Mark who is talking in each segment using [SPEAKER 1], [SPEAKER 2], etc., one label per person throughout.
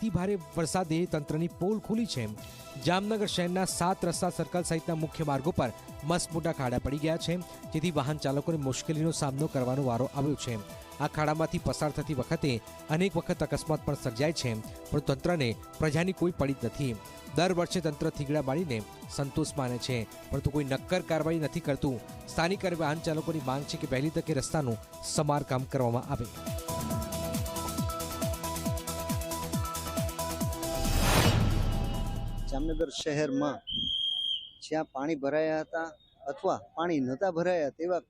[SPEAKER 1] અતિ ભારે વરસાદે તંત્રની પોલ ખુલી છે. જામનગર શહેરના સાત રસ્તા સર્કલ સહિતના મુખ્ય માર્ગો પર મસ્ત મોટા ખાડા પડી ગયા છે. જેથી વાહન ચાલકોને મુશ્કેલીનો સામનો કરવાનો વારો આવ્યો છે. આ ખાડામાંથી પસાર થતી વખતે અનેક વખત અકસ્માત પણ સર્જાય છે. પણ તંત્રને પ્રજાની કોઈ પડી નથી. દર વર્ષે તંત્ર થીગડા બાળીને સંતોષ માને છે. પરંતુ કોઈ નક્કર કાર્યવાહી નથી કરતું. સ્થાનિક વાહન ચાલકોની માંગ છે કે વહેલી તકે રસ્તાનું સમારકામ કરવામાં આવે.
[SPEAKER 2] જામનગર શહેરમાં જ્યાં પાણી ભરાયા હતા અથવા પાણી નહોતા ભરાયા તેવા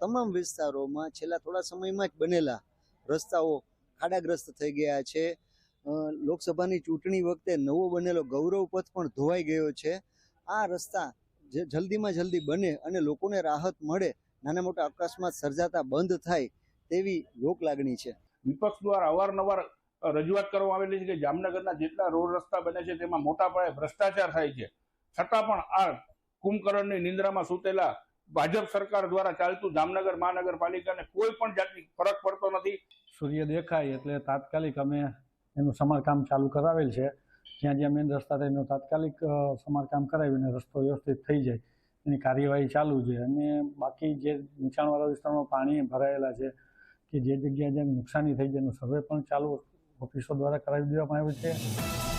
[SPEAKER 2] તમામ વિસ્તારોમાં છેલ્લા થોડા સમયમાં જ બનેલા રસ્તાઓ ખાડાગ્રસ્ત થઈ ગયા છે. લોકસભાની ચૂંટણી વખતે નવો બનેલો ગૌરવ પથ પણ ધોવાઈ ગયો છે. આ રસ્તા જે, જલ્દીમાં જલ્દી બને અને લોકોને રાહત મળે, નાના મોટા અકસ્માત સર્જાતા બંધ થાય તેવી લોક લાગણી છે.
[SPEAKER 3] વિપક્ષ દ્વારા અવારનવાર રજૂઆત કરવામાં આવેલી છે કે જામનગરના જેટલા રોડ રસ્તા બને છે તેમાં મોટા પાયે ભ્રષ્ટાચાર થાય છે. છતાં પણ આ કુંભકર્ણની નિંદ્રામાં સૂતેલા ભાજપ સરકાર દ્વારા ચાલતું જામનગર મહાનગરપાલિકાને કોઈ પણ જાતની ફરક પડતો નથી.
[SPEAKER 4] સૂર્ય દેખાય એટલે તાત્કાલિક અમે એનું સમારકામ ચાલુ કરાવેલ છે. જ્યાં જ્યાં મેન રસ્તા થાય એનું તાત્કાલિક સમારકામ કરાવીને રસ્તો વ્યવસ્થિત થઈ જાય. એની કાર્યવાહી ચાલુ છે. અને બાકી જે નીચાણવાળા વિસ્તારમાં પાણી ભરાયેલા છે કે જે જગ્યાએ જ્યાં નુકસાની થઈ જાય એનું સર્વે પણ ચાલુ ઓફિસો દ્વારા કરાવી દેવામાં આવ્યું છે.